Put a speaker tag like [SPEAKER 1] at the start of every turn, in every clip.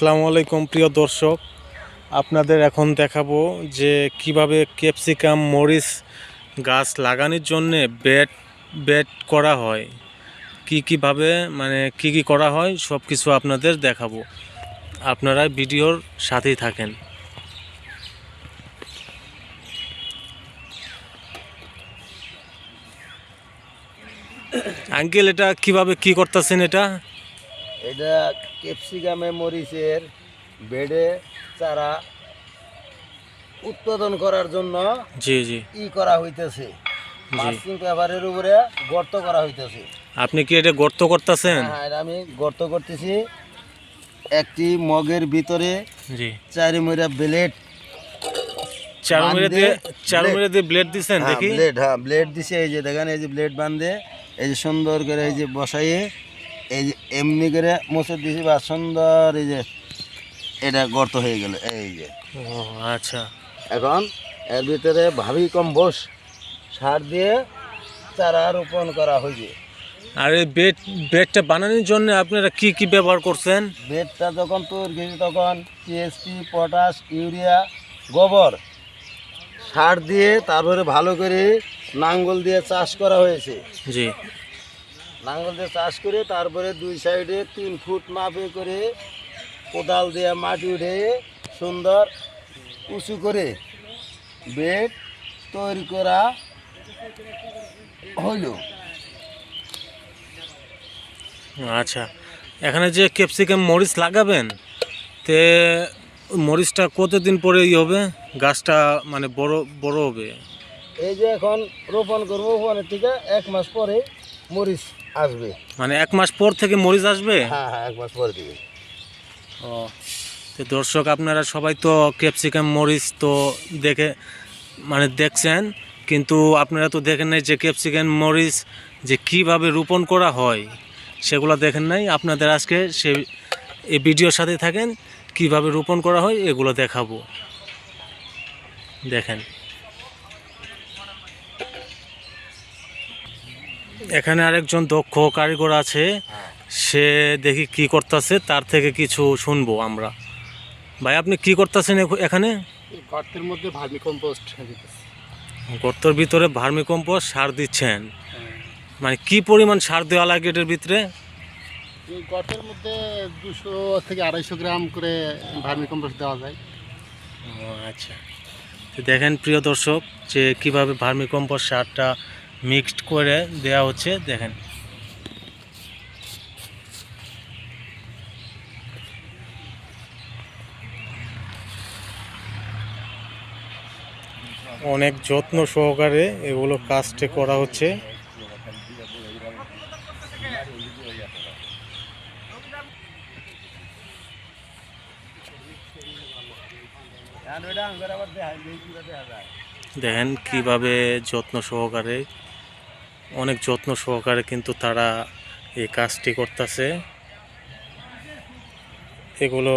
[SPEAKER 1] আসসালামু আলাইকুম, প্রিয় দর্শক। আপনাদের এখন দেখাবো যে কীভাবে ক্যাপসিকাম মরিচ গাছ লাগানোর জন্য বেড বেড করা হয়। কি কীভাবে মানে কি কি করা হয় সব কিছু আপনাদের দেখাবো। আপনারা ভিডিওর সাথেই থাকেন। আঙ্কেল, এটা কীভাবে, কি করতেছেন এটা?
[SPEAKER 2] এটা ক্যাপসিকামে মরিচের বেডে চারা উৎপাদন করার জন্য
[SPEAKER 1] জি জি।
[SPEAKER 2] ই করা হইতেছে। মাস্কিং পেপারের উপরে গর্ত করা হইতেছে।
[SPEAKER 1] আপনি কি এটা গর্ত করতেছেন?
[SPEAKER 2] হ্যাঁ এটা আমি গর্ত করতেছি। একটি মগের ভিতরে
[SPEAKER 1] জি।
[SPEAKER 2] চারি মরিয়া ব্লেড
[SPEAKER 1] চারু মেরে
[SPEAKER 2] বান্দে
[SPEAKER 1] দিয়ে চারু
[SPEAKER 2] blade-
[SPEAKER 1] দিয়ে ব্লেড দিছেন দেখি।
[SPEAKER 2] ব্লেড হ্যাঁ ব্লেড দিছে এই যে দেখেন এই যে ব্লেড বান্ধে এই যে সুন্দর করে এই যে বসাইয়ে এই যে এমনি করে মুছে দিছি বা সুন্দর এই যে এটা গর্ত হয়ে গেল এই যে।
[SPEAKER 1] ও আচ্ছা।
[SPEAKER 2] এখন এর ভিতরে ভাবি কম্বোস সার দিয়ে চারা রোপণ করা হয়েছে।
[SPEAKER 1] আর এই বেড বেডটা বানানোর জন্য আপনারা কি কি ব্যবহার করছেন?
[SPEAKER 2] বেডটা যখন তৈরি করেছি তখন টিএসপি পটাশ ইউরিয়া গোবর সার দিয়ে তারপরে ভালো করে নাঙ্গল দিয়ে চাষ করা হয়েছে।
[SPEAKER 1] জি।
[SPEAKER 2] নাঙ্গল দিয়ে চাষ করে তারপরে দুই সাইডে তিন ফুট মাপে করে কোদাল দিয়ে মাটি উঠে সুন্দর উঁচু করে বেড তৈরি করা হইল।
[SPEAKER 1] আচ্ছা এখানে যে ক্যাপসিকাম মরিচ লাগাবেন তে মরিচটা কতদিন পরে ই হবে? গাছটা মানে বড় বড় হবে?
[SPEAKER 2] এই যে এখন রোপণ করব ওখানের থেকে এক মাস পরে মরিচ। আসবে।
[SPEAKER 1] মানে এক মাস পর থেকে মরিচ আসবে?
[SPEAKER 2] হ্যাঁ হ্যাঁ এক মাস পরে
[SPEAKER 1] ও তো দর্শক আপনারা সবাই তো ক্যাপসিকাম মরিচ তো দেখে মানে দেখছেন কিন্তু আপনারা তো দেখেন নাই যে ক্যাপসিকাম মরিচ যে কীভাবে রোপণ করা হয় সেগুলো দেখেন নাই। আপনাদের আজকে সে এই ভিডিওর সাথে থাকেন কীভাবে রোপণ করা হয় এগুলো দেখাবো। দেখেন। এখানে আরেকজন দক্ষ কারিগর আছে। সে দেখি কি করতেছে তার থেকে কিছু শুনব আমরা। ভাই আপনি কি করতেছেন এখানে?
[SPEAKER 2] গর্তের মধ্যে ভার্মি কম্পোস্ট
[SPEAKER 1] গর্তর ভিতরে ভার্মি কম্পোস্ট সার দিচ্ছেন। মানে কি পরিমাণ সার দেওয়া লাগে এটার ভিতরে?
[SPEAKER 3] গর্তের মধ্যে দুশো থেকে আড়াইশো গ্রাম করে ভার্মি কম্পোস্ট দেওয়া যায়।
[SPEAKER 1] ও আচ্ছা। তো দেখেন প্রিয় দর্শক যে কীভাবে ভার্মি কম্পোস্ট সারটা মিক্সড করে দেয়া হচ্ছে, দেখেন। অনেক যত্ন সহকারে এগুলো কাজটা করা হচ্ছে। দেখেন কীভাবে যত্ন সহকারে অনেক যত্ন সহকারে কিন্তু তারা এই কাজটি করতেছে। এগুলো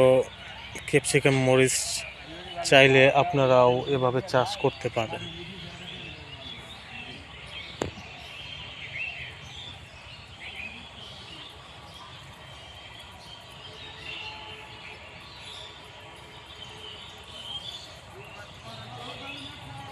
[SPEAKER 1] ক্যাপসিকাম মরিচ চাইলে আপনারাও এভাবে চাষ করতে পারেন।